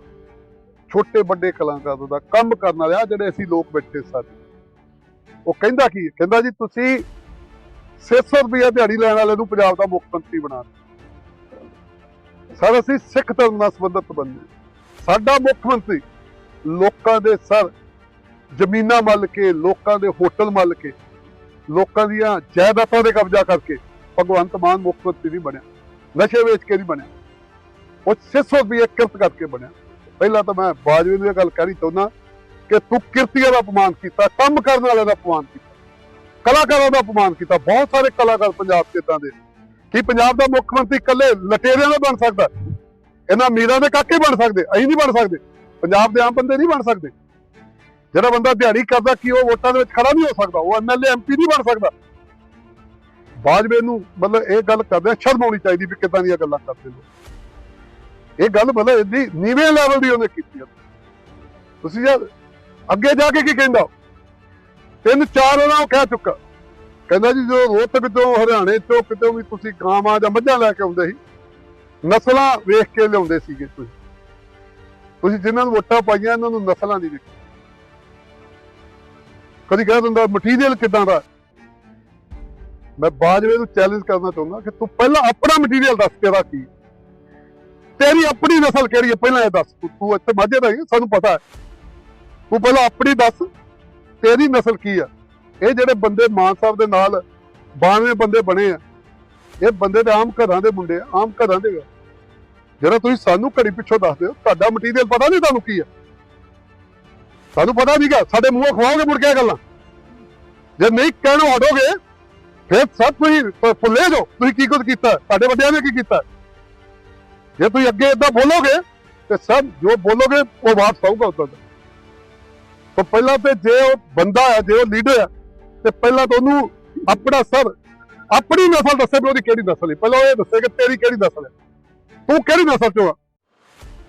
ਛੋਟੇ ਵੱਡੇ ਕਲਾਕਾਰਾਂ ਦਾ ਕੰਮ ਕਰਨ ਵਾਲਿਆ ਜਿਹੜੇ ਅਸੀਂ ਲੋਕ ਬੈਠੇ ਸਾਡੇ। ਉਹ ਕਹਿੰਦਾ ਕੀ, ਕਹਿੰਦਾ ਜੀ ਤੁਸੀਂ 600 ਰੁਪਇਆ ਦਿਹਾੜੀ ਲੈਣ ਵਾਲੇ ਨੂੰ ਪੰਜਾਬ ਦਾ ਮੁੱਖ ਮੰਤਰੀ ਬਣਾ ਦਿਓ। ਸਰ, ਅਸੀਂ ਸਿੱਖ ਧਰਮ ਨਾਲ ਸੰਬੰਧਿਤ ਬੰਦੇ ਹਾਂ। ਸਾਡਾ ਮੁੱਖ ਮੰਤਰੀ ਲੋਕਾਂ ਦੇ ਸਰ, ਜ਼ਮੀਨਾਂ ਮੱਲ ਕੇ, ਲੋਕਾਂ ਦੇ ਹੋਟਲ ਮੱਲ ਕੇ, ਲੋਕਾਂ ਦੀਆਂ ਜਾਇਦਾਦਾਂ ਤੇ ਕਬਜ਼ਾ ਕਰਕੇ ਭਗਵੰਤ ਮਾਨ ਮੁੱਖ ਮੰਤਰੀ ਨਹੀਂ ਬਣਿਆ ਨਸ਼ੇ ਵੇਚ ਕੇ ਨਹੀਂ ਬਣਿਆ ਉਹ 600 ਰੁਪਏ ਕਿਰਤ ਕਰਕੇ ਬਣਿਆ ਪਹਿਲਾਂ ਤਾਂ ਮੈਂ ਬਾਜਵੇ ਨੂੰ ਇਹ ਗੱਲ ਕਹਿਣੀ ਚਾਹੁੰਦਾ ਕਿ ਤੂੰ ਕਿਰਤੀਆਂ ਦਾ ਅਪਮਾਨ ਕੀਤਾ, ਕੰਮ ਕਰਨ ਵਾਲਿਆਂ ਦਾ ਅਪਮਾਨ ਕੀਤਾ ਕਲਾਕਾਰਾਂ ਦਾ ਅਪਮਾਨ ਕੀਤਾ। ਬਹੁਤ ਸਾਰੇ ਕਲਾਕਾਰ ਪੰਜਾਬ 'ਚ ਏਦਾਂ ਦੇ। ਕਿ ਪੰਜਾਬ ਦਾ ਮੁੱਖ ਮੰਤਰੀ ਇਕੱਲੇ ਲਟੇਰਿਆਂ ਦਾ ਬਣ ਸਕਦਾ? ਇਹਨਾਂ ਅਮੀਰਾਂ ਦੇ ਕਾਕੇ ਬਣ ਸਕਦੇ। ਅਸੀਂ ਨਹੀਂ ਬਣ ਸਕਦੇ। ਪੰਜਾਬ ਦੇ ਆਮ ਬੰਦੇ ਨਹੀਂ ਬਣ ਸਕਦੇ। ਜਿਹੜਾ ਬੰਦਾ ਦਿਹਾੜੀ ਕਰਦਾ, ਕੀ ਉਹ ਵੋਟਾਂ ਦੇ ਵਿੱਚ ਖੜਾ ਨਹੀਂ ਹੋ ਸਕਦਾ? ਉਹ ਐਮਐਲਏ ਐਮਪੀ ਨਹੀਂ ਬਣ ਸਕਦਾ। ਬਾਜਵੇ ਨੂੰ ਮਤਲਬ ਇਹ ਗੱਲ ਕਰਦੇ ਸ਼ਰਮ ਆਉਣੀ ਚਾਹੀਦੀ ਵੀ ਕਿਦਾਂ ਦੀਆਂ ਗੱਲਾਂ ਕਰਦੇ ਲੋਕ ਇਹ ਗੱਲ ਮਤਲਬ ਇੰਨੀ ਨੀਵੇਂ ਲੈਵਲ ਦੀ ਉਹਨੇ ਕੀਤੀ ਤੁਸੀਂ ਯਾਰ ਅੱਗੇ ਜਾ ਕੇ ਕੀ ਕਹਿੰਦਾ? ਤਿੰਨ ਚਾਰ ਉਹਨਾਂ ਉਹ ਕਹਿ ਚੁੱਕਾ। ਕਹਿੰਦਾ ਜੀ ਜੋ ਰੋਹਤਕ ਤੋਂ ਹਰਿਆਣੇ ਤੋਂ ਕਿਤੋਂ ਵੀ ਤੁਸੀਂ ਗਾਵਾਂ ਜਾਂ ਮੱਝਾਂ ਲੈ ਕੇ ਆਉਂਦੇ ਸੀ ਨਸਲਾਂ ਵੇਖ ਕੇ ਲਿਆਉਂਦੇ ਸੀਗੇ ਤੁਸੀਂ। ਤੁਸੀਂ ਜਿਨ੍ਹਾਂ ਨੂੰ ਵੋਟਾਂ ਪਾਈਆਂ ਇਹਨਾਂ ਨੂੰ ਨਸਲਾਂ ਨਹੀਂ ਵੇਖੀ ਕਦੀ ਕਹਿ ਦਿੰਦਾ ਮਟੀਰੀਅਲ ਕਿਦਾਂ ਦਾ? ਮੈਂ ਬਾਜਵੇ ਨੂੰ ਚੈਲੰਜ ਕਰਨਾ ਚਾਹੁੰਦਾ ਕਿ ਤੂੰ ਪਹਿਲਾਂ ਆਪਣਾ ਮਟੀਰੀਅਲ ਦੱਸ ਤੇਰਾ ਕੀ। ਤੇਰੀ ਆਪਣੀ ਨਸਲ ਕਿਹੜੀ ਹੈ? ਪਹਿਲਾਂ ਇਹ ਦੱਸ। ਤੂੰ ਇੱਥੇ ਮਾਝੇ ਦਾ ਹੀ ਹੈ, ਸਾਨੂੰ ਪਤਾ ਹੈ। ਤੂੰ ਪਹਿਲਾਂ ਆਪਣੀ ਦੱਸ। ਤੇਰੀ ਨਸਲ ਕੀ ਆ? ਇਹ ਜਿਹੜੇ ਬੰਦੇ ਮਾਨ ਸਾਹਿਬ ਦੇ ਨਾਲ 92 ਬੰਦੇ ਬਣੇ ਆ, ਇਹ ਬੰਦੇ ਦੇ ਆਮ ਘਰਾਂ ਦੇ ਮੁੰਡੇ ਆਮ ਘਰਾਂ ਦੇ ਜਿਹੜਾ ਤੁਸੀਂ ਸਾਨੂੰ ਘੜੀ ਪਿੱਛੋਂ ਦੱਸਦੇ ਹੋ ਤੁਹਾਡਾ ਮਟੀਰੀਅਲ ਪਤਾ ਨਹੀਂ ਤੁਹਾਨੂੰ ਕੀ ਆ। ਸਾਨੂੰ ਪਤਾ ਨਹੀਂਗਾ ਸਾਡੇ ਮੂੰਹੋਂ ਖਵਾਓਗੇ ਮੁੜ ਕੇ ਗੱਲਾਂ। ਜੇ ਨਹੀਂ ਕਹਿਣੋਂ ਹਟੋਗੇ, ਫਿਰ ਸਭ ਤੁਸੀਂ ਭੁੱਲੇ ਜੋ। ਤੁਸੀਂ ਕੀ ਕੁਝ ਕੀਤਾ? ਤੁਹਾਡੇ ਵੱਡਿਆਂ ਨੇ ਕੀ ਕੀਤਾ? ਜੇ ਤੁਸੀਂ ਅੱਗੇ ਇਦਾਂ ਬੋਲੋਗੇ, ਤੇ ਸਭ ਜੋ ਬੋਲੋਗੇ, ਉਹ ਵਾਪਸ ਆਊਗਾ ਉਦੋਂ ਤਾਂ ਪਹਿਲਾਂ ਤੇ ਜੇ ਉਹ ਬੰਦਾ ਹੈ ਜੇ ਉਹ ਲੀਡਰ ਹੈ ਤੇ ਪਹਿਲਾਂ ਤਾਂ ਉਹਨੂੰ ਆਪਣਾ ਸਭ ਆਪਣੀ ਨਸਲ ਦੱਸੇ ਵੀ ਉਹਦੀ ਕਿਹੜੀ ਨਸਲ ਹੈ। ਪਹਿਲਾਂ ਉਹ ਇਹ ਦੱਸੇ ਕਿ ਤੇਰੀ ਕਿਹੜੀ ਨਸਲ ਹੈ। ਤੂੰ ਕਿਹੜੀ ਨਸਲ ਚੋਂ ਆ?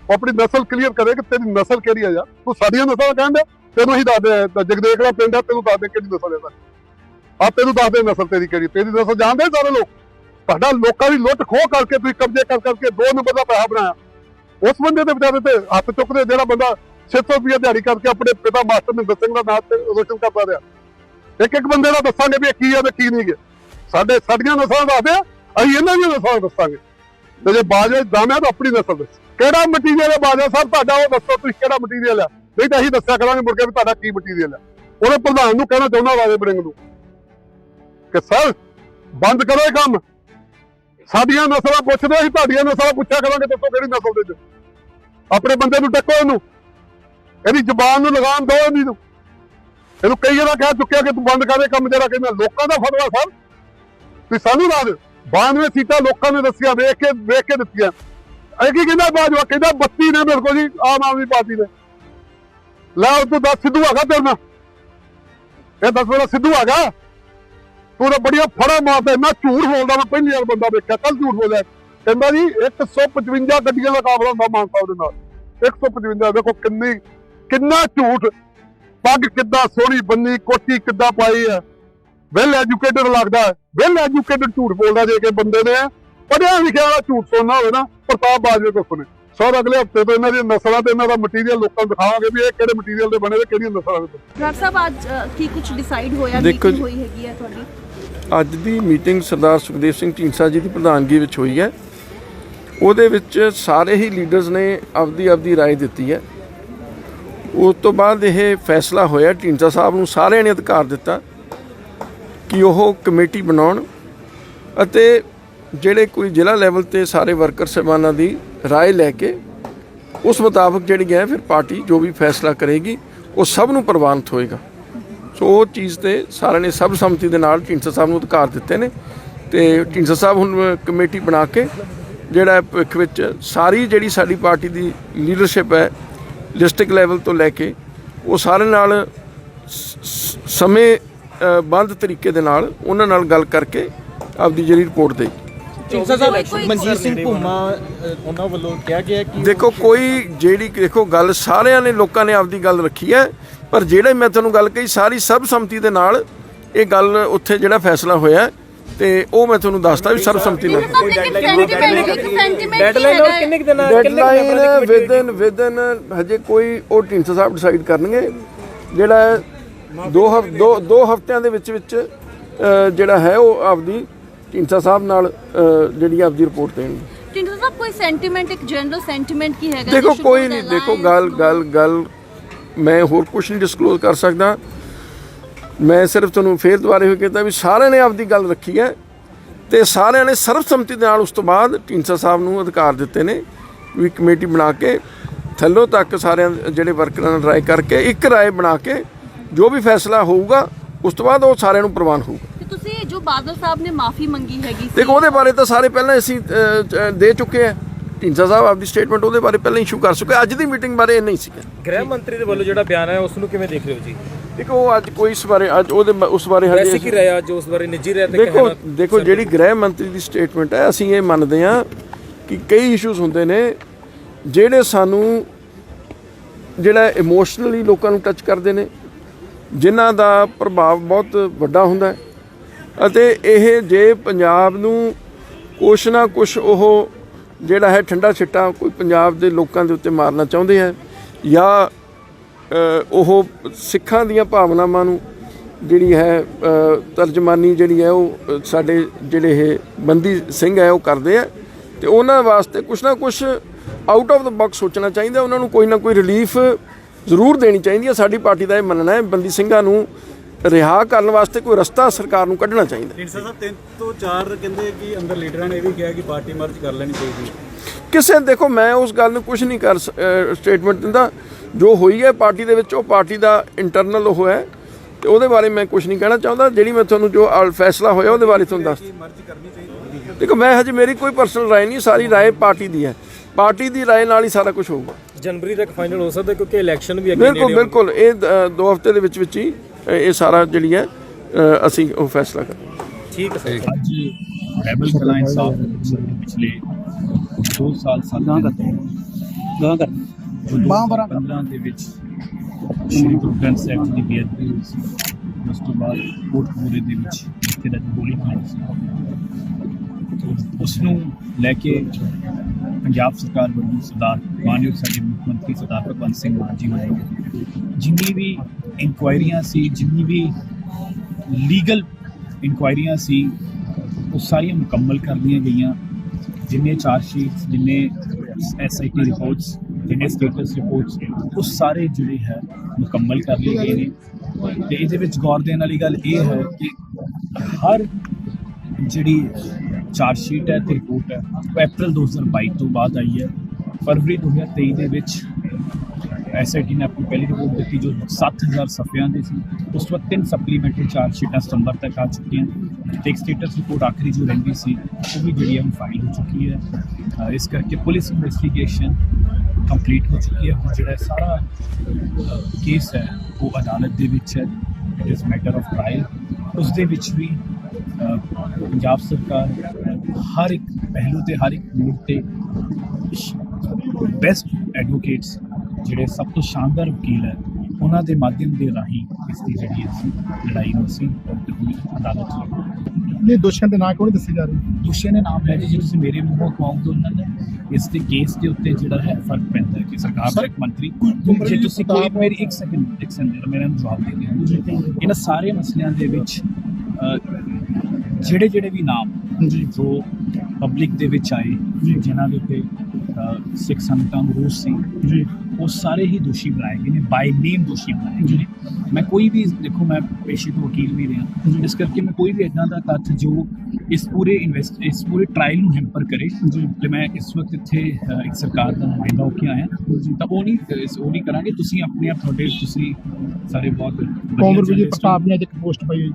ਉਹ ਆਪਣੀ ਨਸਲ ਕਲੀਅਰ ਕਰੇ ਕਿ ਤੇਰੀ ਨਸਲ ਕਿਹੜੀ ਆ ਯਾਰ। ਤੂੰ ਸਾਡੀਆਂ ਨਸਲਾਂ ਕਹਿੰਦਾ ਤੈਨੂੰ ਹੀ ਦੱਸਦੇ ਆ, ਜਗਦੇਖ ਦਾ ਪਿੰਡ ਆ ਤੈਨੂੰ ਦੱਸਦੇ ਕਿਹੜੀ ਨਸਲ ਹੈ ਸਾਡੀ। ਆ ਤੈਨੂੰ ਦੱਸਦੇ ਨਸਲ ਤੇਰੀ ਕਿਹੜੀ ਤੇਰੀ ਨਸਲ ਜਾਣਦੇ ਸਾਰੇ ਲੋਕ? ਤੁਹਾਡਾ ਲੋਕਾਂ ਦੀ ਲੁੱਟ ਖੋਹ ਕਰਕੇ ਤੁਸੀਂ ਕਬਜ਼ੇ ਕਰ ਕਰਕੇ ਦੋ ਨੰਬਰ ਦਾ ਪੈਸਾ ਬਣਾਇਆ। ਉਸ ਬੰਦੇ ਦੇ ਵਿਚਾਰੇ ਤੇ ਹੱਥ ਚੁੱਕਦੇ ਜਿਹੜਾ ਬੰਦਾ 600 ਰੁਪਏ ਦਿਹਾੜੀ ਕਰਕੇ ਆਪਣੇ ਪਿਤਾ ਮਾਸਟਰ ਮਹਿੰਦਰ ਸਿੰਘ ਦਾ ਨਾਮ ਤੇ ਰੋਸ਼ਨ ਕਰਦਾ ਰਿਹਾ। ਇੱਕ ਇੱਕ ਬੰਦੇ ਦਾ ਦੱਸਾਂਗੇ ਵੀ ਇਹ ਕੀ ਆ ਤੇ ਕੀ ਨਹੀਂ ਗੇ। ਸਾਡੇ ਸਾਡੀਆਂ ਨਸਲਾਂ ਦੱਸਦੇ ਆ ਅਸੀਂ ਇਹਨਾਂ ਦੀਆਂ ਨਸਲਾਂ ਦੱਸਾਂਗੇ। ਤੇ ਜੇ ਬਾਜਵਾ ਦਾਮਿਆ ਤਾਂ ਆਪਣੀ ਨਸਲ ਦੱਸ। ਕਿਹੜਾ ਮਟੀਰੀਅਲ ਹੈ ਬਾਜਵਾ ਸਾਹਿਬ? ਤੁਹਾਡਾ ਉਹ ਦੱਸੋ, ਤੁਸੀਂ ਕਿਹੜਾ ਮਟੀਰੀਅਲ ਹੈ ਨਹੀਂ ਤਾਂ ਅਸੀਂ ਦੱਸਿਆ ਕਰਾਂਗੇ ਮੁੜ ਕੇ ਵੀ ਤੁਹਾਡਾ ਕੀ ਮਟੀਰੀਅਲ ਹੈ ਉਹਦੇ ਪ੍ਰਧਾਨ ਨੂੰ ਕਹਿਣਾ ਚਾਹੁੰਦਾ ਰਾਜੇ ਬਰਿੰਗ ਨੂੰ ਕਿ, ਸਰ, ਬੰਦ ਕਰੋ ਇਹ ਕੰਮ। ਸਾਡੀਆਂ ਨਸਲਾਂ ਪੁੱਛਦੇ, ਅਸੀਂ ਤੁਹਾਡੀਆਂ ਨਸਲਾਂ ਪੁੱਛਿਆ ਕਰਾਂਗੇ, ਦੱਸੋ ਕਿਹੜੀ ਨਸਲ ਦੇ ਚ ਆਪਣੇ ਬੰਦੇ ਨੂੰ ਟੱਕੋ ਇਹਨੂੰ। ਇਹਦੀ ਜਬਾਨ ਨੂੰ ਲਗਾਮ ਦਿਓ ਇਹਦੀ ਨੂੰ। ਇਹਨੂੰ ਕਈ ਵਾਰ ਕਹਿ ਚੁੱਕਿਆ ਕਿ ਤੂੰ ਬੰਦ ਕਰ ਇਹ ਕੰਮ ਜਿਹੜਾ ਕਹਿੰਦਾ ਲੋਕਾਂ ਦਾ ਫਤਵਾ ਸਰ ਤੁਸੀਂ ਸਾਨੂੰ ਦੱਸ 92 ਸੀਟਾਂ ਲੋਕਾਂ ਨੇ ਦੱਸੀਆਂ, ਵੇਖ ਕੇ ਵੇਖ ਕੇ ਦਿੱਤੀਆਂ। ਇਹ ਕੀ ਕਹਿੰਦਾ ਬਾਜਵਾ? ਕਹਿੰਦਾ 32 ਨੇ ਮੇਰੇ ਕੋਲ ਜੀ, ਆਮ ਆਦਮੀ ਪਾਰਟੀ ਦੇ। ਲੈ ਉਹ ਤੂੰ ਦੱਸ, ਸਿੱਧੂ ਹੈਗਾ ਤੇਰੇ ਨਾਲ? ਇਹ ਦੱਸ ਮੇਰਾ ਸਿੱਧੂ ਹੈਗਾ? ਤੂੰ ਤਾਂ ਬੜੀਆਂ ਫੜਾ ਮਾਰਦਾ, ਇੰਨਾ ਝੂਠ ਬੋਲਦਾ, ਮੈਂ ਪਹਿਲੀ ਵਾਰ ਬੰਦਾ ਵੇਖਿਆ ਕੱਲ ਝੂਠ ਬੋਲਿਆ। ਕਹਿੰਦਾ ਜੀ 155 ਗੱਡੀਆਂ ਦਾ ਕਾਬਲਾ ਹੁੰਦਾ ਮਾਨਸਾ ਦੇ ਨਾਲ। 155 ਦੇਖੋ ਕਿੰਨੀ ਕਿੰਨਾ ਝੂਠ ਪੱਗ ਕਿੱਦਾਂ ਸੋਹਣੀ ਬੰਨੀ ਕੋਟੀ ਕਿੱਦਾਂ ਪਾਈ ਹੈ ਵੈਲ ਐਜੂਕੇਟਡ ਲੱਗਦਾ ਹੈ ਵੈਲ ਐਜੂਕੇਟਡ ਝੂਠ ਬੋਲਦਾ ਜੇ ਕਿ ਬੰਦੇ ਨੇ ਪੜਿਆ ਲਿਖਿਆ ਵਾਲਾ ਝੂਠ ਸੁਣਨਾ ਹੋਵੇ ਨਾ ਪ੍ਰਤਾਪ ਬਾਜਵੇ ਕੋ ਸੁਣੇ ਸਰ ਅਗਲੇ ਹਫਤੇ ਤੋਂ ਇਹਨਾਂ ਦੀਆਂ ਨਸਲਾਂ ਤੇ ਇਹਨਾਂ ਦਾ ਮਟੀਰੀਅਲ ਲੋਕਾਂ ਨੂੰ ਦਿਖਾਵਾਂਗੇ ਵੀ ਇਹ ਕਿਹੜੇ ਮਟੀਰੀਅਲ ਦੇ ਬਣੇ ਤੇ ਕਿਹੜੀਆਂ ਨਸਲਾਂ ਦੇ ਡਾਕਟਰ ਸਾਹਿਬ ਅੱਜ ਅ, ਕੀ ਕੁਝ ਡਿਸਾਈਡ ਹੋਇਆ ਦੇਖੋ ਮੀਟਿੰਗ ਜੀ। ਹੋਈ ਹੈਗੀ ਹੈ ਤੁਹਾਡੀ ਅੱਜ ਦੀ ਮੀਟਿੰਗ ਸਰਦਾਰ ਸੁਖਦੇਵ ਸਿੰਘ ਢੀਂਡਸਾ ਜੀ ਦੀ ਪ੍ਰਧਾਨਗੀ ਵਿੱਚ ਹੋਈ ਹੈ ਉਹਦੇ ਵਿੱਚ ਸਾਰੇ ਹੀ ਲੀਡਰਸ ਨੇ ਆਪਦੀ ਆਪਦੀ رائے ਦਿੱਤੀ ਹੈ ਉਸ ਤੋਂ ਬਾਅਦ ਇਹ ਫੈਸਲਾ ਹੋਇਆ ਢੀਂਡਸਾ ਸਾਹਿਬ ਨੂੰ ਸਾਰਿਆਂ ਨੇ ਅਧਿਕਾਰ ਦਿੱਤਾ ਕਿ ਉਹ ਕਮੇਟੀ ਬਣਾਉਣ ਅਤੇ ਜਿਹੜੇ ਕੋਈ ਜ਼ਿਲ੍ਹਾ ਲੈਵਲ ਤੇ ਸਾਰੇ ਵਰਕਰ ਸਹਿਬਾਨਾਂ ਦੀ رائے ਲੈ ਕੇ ਉਸ ਮੁਤਾਬਕ ਜਿਹੜੀ ਹੈ ਫਿਰ ਪਾਰਟੀ ਜੋ ਵੀ ਫੈਸਲਾ ਕਰੇਗੀ ਉਹ ਸਭ ਨੂੰ ਪ੍ਰਵਾਨਿਤ ਹੋਏਗਾ ਸੋ ਉਹ ਚੀਜ਼ ਤੇ ਸਾਰਿਆਂ ਨੇ ਸਭ ਸੰਮਤੀ ਦੇ ਨਾਲ ਢੀਂਡਸਾ ਸਾਹਿਬ ਨੂੰ ਅਧਿਕਾਰ ਦਿੱਤੇ ਨੇ ਤੇ ਢੀਂਡਸਾ ਸਾਹਿਬ ਹੁਣ ਕਮੇਟੀ ਬਣਾ ਕੇ ਜਿਹੜਾ ਹੈ ਭਵਿੱਖ ਵਿੱਚ ਸਾਰੀ ਜਿਹੜੀ ਸਾਡੀ ਪਾਰਟੀ ਦੀ ਲੀਡਰਸ਼ਿਪ ਹੈ ਡਿਸਟ੍ਰਿਕਟ ਲੈਵਲ ਤੋਂ ਲੈ ਕੇ ਉਹ ਸਾਰੇ ਨਾਲ ਸਮੇਂ ਬੰਦ ਤਰੀਕੇ ਦੇ ਨਾਲ ਉਹਨਾਂ ਨਾਲ ਗੱਲ ਕਰਕੇ ਆਪਦੀ ਜਿਹੜੀ ਰਿਪੋਰਟ ਦੇ ਸਾਹਿਬ ਮਨਜੀਤ ਸਿੰਘ ਭੁੰਮਾ ਉਹਨਾਂ ਵੱਲੋਂ ਕਿਹਾ ਗਿਆ ਕਿ ਦੇਖੋ ਕੋਈ ਜਿਹੜੀ ਦੇਖੋ ਗੱਲ ਸਾਰਿਆਂ ਨੇ ਲੋਕਾਂ ਨੇ ਆਪਦੀ ਗੱਲ ਰੱਖੀ ਹੈ ਪਰ ਜਿਹੜੇ ਮੈਂ ਤੁਹਾਨੂੰ ਗੱਲ ਕਹੀ ਸਾਰੀ ਸਭ ਸੰਮਤੀ ਦੇ ਨਾਲ ਇਹ ਗੱਲ ਉੱਥੇ ਜਿਹੜਾ ਫੈਸਲਾ ਹੋਇਆ ਤੇ ਉਹ ਮੈਂ ਤੁਹਾਨੂੰ ਦੱਸਦਾ ਵੀ ਸਰਬਸੰਮਤੀ ਨਾਲ। ਡੈਡਲਾਈਨ ਔਰ ਕਿੰਨੇ ਦਿਨ ਡੈਡਲਾਈਨ ਵਿਦਨ ਵਿਦਨ ਹਜੇ ਕੋਈ ਉਹ ਢੀਂਡਸਾ ਸਾਹਿਬ ਡਿਸਾਈਡ ਕਰਨਗੇ। ਜਿਹੜਾ ਦੋ ਹਫ ਦੋ ਦੋ ਹਫ਼ਤਿਆਂ ਦੇ ਵਿੱਚ ਵਿੱਚ ਜਿਹੜਾ ਹੈ ਉਹ ਆਪਦੀ ਢੀਂਡਸਾ ਸਾਹਿਬ ਨਾਲ ਜਿਹੜੀ ਆਪਦੀ ਰਿਪੋਰਟ ਦੇਣਗੇ। ਸਾਹਿਬ ਕੋਈ ਸੈਂਟੀਮੈਂਟ ਇੱਕ ਜਨਰਲ ਸੈਂਟੀਮੈਂਟ ਕੀ ਹੈਗਾ? ਦੇਖੋ? ਕੋਈ ਨਹੀਂ। ਦੇਖੋ? ਗੱਲ ਗੱਲ ਗੱਲ ਮੈਂ ਹੋਰ ਕੁਝ ਨਹੀਂ ਡਿਸਕਲੋਜ਼ ਕਰ ਸਕਦਾ। ਮੈਂ ਸਿਰਫ ਤੁਹਾਨੂੰ ਫੇਰ ਦੁਬਾਰੇ ਹੋਏ ਕਹਿੰਦਾ ਵੀ ਸਾਰਿਆਂ ਨੇ ਆਪਦੀ ਗੱਲ ਰੱਖੀ ਹੈ ਤੇ ਸਾਰਿਆਂ ਨੇ ਸਰਬਸੰਮਤੀ ਦੇ ਨਾਲ ਉਸ ਤੋਂ ਬਾਅਦ ਢੀਂਡਸਾ ਸਾਹਿਬ ਨੂੰ ਅਧਿਕਾਰ ਦਿੱਤੇ ਨੇ ਵੀ ਕਮੇਟੀ ਬਣਾ ਕੇ ਥੱਲੋਂ ਤੱਕ ਸਾਰਿਆਂ ਜਿਹੜੇ ਵਰਕਰਾਂ ਨਾਲ ਰਾਏ ਕਰਕੇ ਇੱਕ ਰਾਏ ਬਣਾ ਕੇ ਜੋ ਵੀ ਫੈਸਲਾ ਹੋਊਗਾ ਉਸ ਤੋਂ ਬਾਅਦ ਉਹ ਸਾਰਿਆਂ ਨੂੰ ਪ੍ਰਵਾਨ ਹੋਊਗਾ। ਤੇ ਤੁਸੀਂ ਜੋ ਬਾਦਲ ਸਾਹਿਬ ਨੇ ਮਾਫੀ ਮੰਗੀ ਹੈਗੀ ਸੀ ਦੇਖੋ ਉਹਦੇ ਬਾਰੇ ਤਾਂ ਸਾਰੇ ਪਹਿਲਾਂ ਅਸੀਂ ਦੇ ਚੁੱਕੇ ਆ। ਢੀਂਡਸਾ ਸਾਹਿਬ ਆਪਦੀ ਸਟੇਟਮੈਂਟ ਉਹਦੇ ਬਾਰੇ ਪਹਿਲਾਂ ਇਸ਼ੂ ਕਰ ਚੁੱਕੇ ਅੱਜ ਦੀ ਮੀਟਿੰਗ ਬਾਰੇ ਇਹ ਨਹੀਂ ਸੀਗਾ। ਗ੍ਰਹਿ ਮੰਤਰੀ ਦੇ ਵੱਲੋਂ ਜਿਹੜਾ ਬਿਆਨ ਹੈ ਉਸ ਨੂੰ ਕਿਵੇਂ ਦੇਖ ਰਹੇ ਹੋ ਜੀ? ਦੇਖੋ ਅੱਜ ਕੋਈ ਇਸ ਬਾਰੇ ਅੱਜ ਉਹਦੇ ਉਸ ਬਾਰੇ ਵੈਸੇ ਹਜੇ ਕੀ ਰਿਹਾ ਅੱਜ ਉਸ ਬਾਰੇ? ਨਿੱਜੀ ਰਿਹਾ ਤੇ ਦੇਖੋ ਕਹਿਣਾ ਦੇਖੋ ਜਿਹੜੀ ਗ੍ਰਹਿ ਮੰਤਰੀ ਦੀ ਸਟੇਟਮੈਂਟ ਹੈ ਅਸੀਂ ਇਹ ਮੰਨਦੇ ਹਾਂ ਕਿ ਕਈ ਇਸ਼ੂਜ਼ ਹੁੰਦੇ ਨੇ ਜਿਹੜੇ ਸਾਨੂੰ ਜਿਹੜਾ ਇਮੋਸ਼ਨਲੀ ਲੋਕਾਂ ਨੂੰ ਟੱਚ ਕਰਦੇ ਨੇ ਜਿਨ੍ਹਾਂ ਦਾ ਪ੍ਰਭਾਵ ਬਹੁਤ ਵੱਡਾ ਹੁੰਦਾ ਹੈ। ਅਤੇ ਇਹ ਜੇ ਪੰਜਾਬ ਨੂੰ ਕੁਛ ਨਾ ਕੁਛ ਉਹ ਜਿਹੜਾ ਹੈ ਠੰਡਾ ਛਿੱਟਾ ਕੋਈ ਪੰਜਾਬ ਦੇ ਲੋਕਾਂ ਦੇ ਉੱਤੇ ਮਾਰਨਾ ਚਾਹੁੰਦੇ ਆ ਜਾਂ ਉਹ ਸਿੱਖਾਂ ਦੀਆਂ ਭਾਵਨਾਵਾਂ ਨੂੰ ਜਿਹੜੀ ਹੈ ਤਰਜਮਾਨੀ ਜਿਹੜੀ ਹੈ, ਉਹ ਸਾਡੇ ਜਿਹੜੇ ਇਹ ਬੰਦੀ ਸਿੰਘ ਹੈ, ਉਹ ਕਰਦੇ ਆ। ਤੇ ਉਹਨਾਂ ਵਾਸਤੇ ਕੁਛ ਨਾ ਕੁਛ ਆਊਟ ਆਫ ਦਾ ਬਾਕਸ ਸੋਚਣਾ ਚਾਹੀਦਾ। ਉਹਨਾਂ ਨੂੰ ਕੋਈ ਨਾ ਕੋਈ ਰਿਲੀਫ ਜ਼ਰੂਰ ਦੇਣੀ ਚਾਹੀਦੀ ਹੈ। ਸਾਡੀ ਪਾਰਟੀ ਦਾ ਇਹ ਮੰਨਣਾ ਹੈ, ਬੰਦੀ ਸਿੰਘਾਂ ਨੂੰ ਰਿਹਾ ਕਰਨ ਵਾਸਤੇ ਕੋਈ ਰਸਤਾ ਸਰਕਾਰ ਨੂੰ ਕੱਢਣਾ ਚਾਹੀਦਾ। ਢੀਂਡਸਾ ਸਾਹਿਬ, ਤਿੰਨ ਤੋਂ ਚਾਰ ਕਹਿੰਦੇ ਕਿ ਅੰਦਰ ਲੀਡਰਾਂ ਨੇ ਇਹ ਵੀ ਕਿਹਾ ਕਿ ਪਾਰਟੀ ਮਰਜ ਕਰ ਲੈਣੀ ਚਾਹੀਦੀ। ਕਿਸੇ ਦੇਖੋ ਮੈਂ ਉਸ ਗੱਲ ਨੂੰ ਕੁਝ ਨਹੀਂ ਕਰ ਸਟੇਟਮੈਂਟ ਦਿੰਦਾ। ਜੋ ਹੋਈ ਹੈ ਪਾਰਟੀ ਦੇ ਵਿੱਚ ਉਹ ਪਾਰਟੀ ਦਾ ਇੰਟਰਨਲ ਉਹ ਹੈ। ਤੇ ਉਹਦੇ ਬਾਰੇ ਮੈਂ ਕੁਝ ਨਹੀਂ ਕਹਿਣਾ ਚਾਹੁੰਦਾ। ਜਿਹੜੀ ਮੈਂ ਤੁਹਾਨੂੰ ਜੋ ਫੈਸਲਾ ਹੋਇਆ ਉਹਦੇ ਬਾਰੇ ਤੁਹਾਨੂੰ ਦੱਸ ਦੇਖੋ ਮੈਂ ਹਜੇ ਮੇਰੀ ਕੋਈ ਪਰਸਨਲ ਰਾਏ ਨਹੀਂ ਸਾਰੀ ਰਾਏ ਪਾਰਟੀ ਦੀ ਹੈ। ਪਾਰਟੀ ਦੀ ਰਾਏ ਨਾਲ ਹੀ ਸਾਰਾ ਕੁਝ ਹੋਊਗਾ। ਜਨਵਰੀ ਤੱਕ ਫਾਈਨਲ ਹੋ ਸਕਦਾ ਕਿਉਂਕਿ ਇਲੈਕਸ਼ਨ ਵੀ ਅੱਗੇ ਬਿਲਕੁਲ ਨੇੜੇ ਬਿਲਕੁਲ। ਇਹ ਦੋ ਹਫ਼ਤੇ ਦੇ ਵਿੱਚ ਵਿੱਚ ਹੀ ਇਹ ਸਾਰਾ ਜਿਹੜੀ ਹੈ ਅਸੀਂ ਉਹ ਫੈਸਲਾ ਕਰਾਂਗੇ। ਠੀਕ ਹੈ ਸਰ। ਅੱਜ ਰੈਬਲ ਕਲਾ ਇਨਸਾਫ ਪਿਛਲੇ 2 ਸਾਲ ਸਾਲ ਗਾਂ ਕਰਦੇ ਗਾਂ ਕਰਦੇ ਬਾਂ ਬਰਾਂ 15 ਦੇ ਵਿੱਚ ਸ਼੍ਰੀ ਗੁਰੂ ਗ੍ਰੰਥ ਸਾਹਿਬ ਜੀ ਦੀ ਬੇਅਦਬੀ ਹੋਈ ਸੀ। ਉਸ ਤੋਂ ਬਾਅਦ ਕੋਟਪੂਰੇ ਦੇ ਵਿੱਚ ਜਿੱਥੇ ਦਾ ਗੋਲੀ ਕਾਂਡ ਸੀ। ਤੋਂ ਉਸ ਨੂੰ ਲੈ ਕੇ ਪੰਜਾਬ ਸਰਕਾਰ ਵੱਲੋਂ ਸਰਦਾਰ ਮਾਨਯੋਗ ਸਾਡੇ ਮੁੱਖ ਮੰਤਰੀ ਸਰਦਾਰ ਭਗਵੰਤ ਸਿੰਘ ਮਾਨ ਜੀ ਵੱਲੋਂ ਜਿੰਨੀ ਵੀ ਇਨਕੁਆਇਰੀਆਂ ਸੀ ਜਿੰਨੀ ਵੀ ਲੀਗਲ ਇਨਕੁਆਇਰੀਆਂ ਸੀ ਉਹ ਸਾਰੀਆਂ ਮੁਕੰਮਲ ਕਰ ਲਈਆਂ ਗਈਆਂ। ਜਿੰਨੇ ਚਾਰਜ ਸ਼ੀਟਸ ਜਿੰਨੇ ਐਸਆਈਟੀ ਰਿਪੋਰਟਸ ਜਿੰਨੇ ਸਟੇਟਸ ਰਿਪੋਰਟਸ ਉਹ ਸਾਰੇ ਜਿਹੜੇ ਹੈ ਮੁਕੰਮਲ ਕਰ ਲਏ ਗਏ ਨੇ। ਤੇ ਇਹਦੇ ਵਿੱਚ ਗੌਰ ਦੇਣ ਵਾਲੀ ਗੱਲ ਇਹ ਹੈ ਕਿ ਹਰ ਜਿਹੜੀ ਚਾਰਜ ਸ਼ੀਟ ਹੈ ਤੇ ਰਿਪੋਰਟ ਹੈ, ਉਹ ਅਪ੍ਰੈਲ 2022 ਤੋਂ ਬਾਅਦ ਆਈ ਹੈ। ਫਰਵਰੀ 2023 ਦੇ ਵਿੱਚ ਐਸਆਈਟੀ ਨੇ ਆਪਣੀ ਪਹਿਲੀ ਰਿਪੋਰਟ ਦਿੱਤੀ ਜੋ 7000 ਸਫ਼ਿਆਂ ਦੀ ਸੀ। ਉਸ ਤੋਂ ਬਾਅਦ ਤਿੰਨ ਸਪਲੀਮੈਂਟਰੀ ਚਾਰਜ ਸ਼ੀਟਾਂ ਸਤੰਬਰ ਤੱਕ ਆ ਚੁੱਕੀਆਂ। ਤੇ ਸਟੇਟਸ ਰਿਪੋਰਟ ਆਖਰੀ ਜੋ ਰਹਿੰਦੀ ਸੀ, ਉਹ ਵੀ ਜਿਹੜੀ ਹੈ ਫਾਈਲ ਹੋ ਚੁੱਕੀ ਹੈ। ਇਸ ਕਰਕੇ ਪੁਲਿਸ ਇਨਵੈਸਟੀਗੇਸ਼ਨ ਕੰਪਲੀਟ ਹੋ ਚੁੱਕੀ ਹੈ। ਹੁਣ ਜਿਹੜਾ ਸਾਰਾ ਕੇਸ ਹੈ, ਉਹ ਅਦਾਲਤ ਦੇ ਵਿੱਚ ਹੈ। It is matter of trial ਉਸ ਦੇ ਵਿੱਚ ਵੀ ਪੰਜਾਬ ਸਰਕਾਰ ਹਰ ਇੱਕ ਪਹਿਲੂ ਤੇ ਹਰ ਇੱਕ ਮੋੜ ਤੇ ਬੈਸਟ ਐਡਵੋਕੇਟਸ ਜਿਹੜੇ ਸਭ ਤੋਂ ਸ਼ਾਨਦਾਰ ਵਕੀਲ ਹੈ ਉਹਨਾਂ ਦੇ ਮਾਧਿਅਮ ਦੇ ਰਾਹੀਂ ਇਸ ਦੀ ਜਿਹੜੀ ਅਸੀਂ ਲੜਾਈ ਨੂੰ ਅਸੀਂ ਅਦਾਲਤ ਵਿੱਚ ਨਹੀਂ ਦੋਸ਼ੀਆਂ ਦੇ ਨਾਂ ਕਿਉਂ ਨਹੀਂ ਦੱਸੇ ਜਾ ਰਹੇ? ਦੋਸ਼ੀਆਂ ਦੇ ਨਾਮ ਹੈ ਜੀ ਜੇ ਤੁਸੀਂ ਮੇਰੇ ਮੂੰਹੋਂ ਕਹੋਗੇ ਉਹਨਾਂ ਨੇ ਇਸ ਦੇ ਕੇਸ ਦੇ ਉੱਤੇ ਜਿਹੜਾ ਹੈ ਫ਼ਰਕ ਪੈਂਦਾ ਹੈ ਕਿ ਸਰਕਾਰ ਦਾ ਇੱਕ ਮੰਤਰੀ ਜੇ ਤੁਸੀਂ ਕੋਈ ਮੇਰੀ ਇੱਕ ਸੈਕਿੰਡ ਇੱਕ ਸੈਕਿੰਡ ਮੇਰਾ ਨੂੰ ਜਵਾਬ ਦੇ ਦਿਓ। ਇਹਨਾਂ ਸਾਰੇ ਮਸਲਿਆਂ ਦੇ ਵਿੱਚ ਜਿਹੜੇ ਜਿਹੜੇ ਵੀ ਨਾਮ ਜੋ। ਪਬਲਿਕ ਦੇ ਵਿੱਚ ਆਏ ਜਿਨ੍ਹਾਂ ਦੇ ਉੱਤੇ ਸਿੱਖ ਸੰਗਤਾਂ ਨੂੰ ਰੋਸ ਸੀ। ਜੀ। ਉਹ ਸਾਰੇ ਹੀ ਦੋਸ਼ੀ ਬਣਾਏ ਗਏ ਨੇ ਬਾਈ ਨੇਮ ਦੋਸ਼ੀ ਬਣਾਏ ਗਏ ਨੇ। ਮੈਂ ਕੋਈ ਵੀ ਦੇਖੋ ਮੈਂ ਪੇਸ਼ੇ ਤੋਂ ਵਕੀਲ ਵੀ ਰਿਹਾ। ਇਸ ਕਰਕੇ ਮੈਂ ਕੋਈ ਵੀ ਇਦਾਂ ਦਾ ਤੱਥ ਜੋ ਇਸ ਪੂਰੇ ਇਨਵੈਸਟ ਇਸ ਪੂਰੇ ਟ੍ਰਾਇਲ ਨੂੰ ਹੈਂਪਰ ਕਰੇ ਤੇ ਮੈਂ ਇਸ ਵਕਤ ਇੱਥੇ ਇੱਕ ਸਰਕਾਰ ਦਾ ਨੁਮਾਇੰਦਾ ਹੋ ਕੇ ਆਇਆ। ਤਾਂ ਉਹ ਨਹੀਂ ਇਸ- ਉਹ ਨਹੀਂ ਕਰਾਂਗੇ। ਤੁਸੀਂ ਆਪਣੇ ਆਪ ਤੁਹਾਡੇ ਤੁਸੀਂ ਸਾਰੇ ਬਹੁਤ ਕੌਮਰ ਵਿਜੇ। ਪ੍ਰਤਾਪ ਨੇ ਅੱਜ ਇੱਕ ਪੋਸਟ ਪਾਈ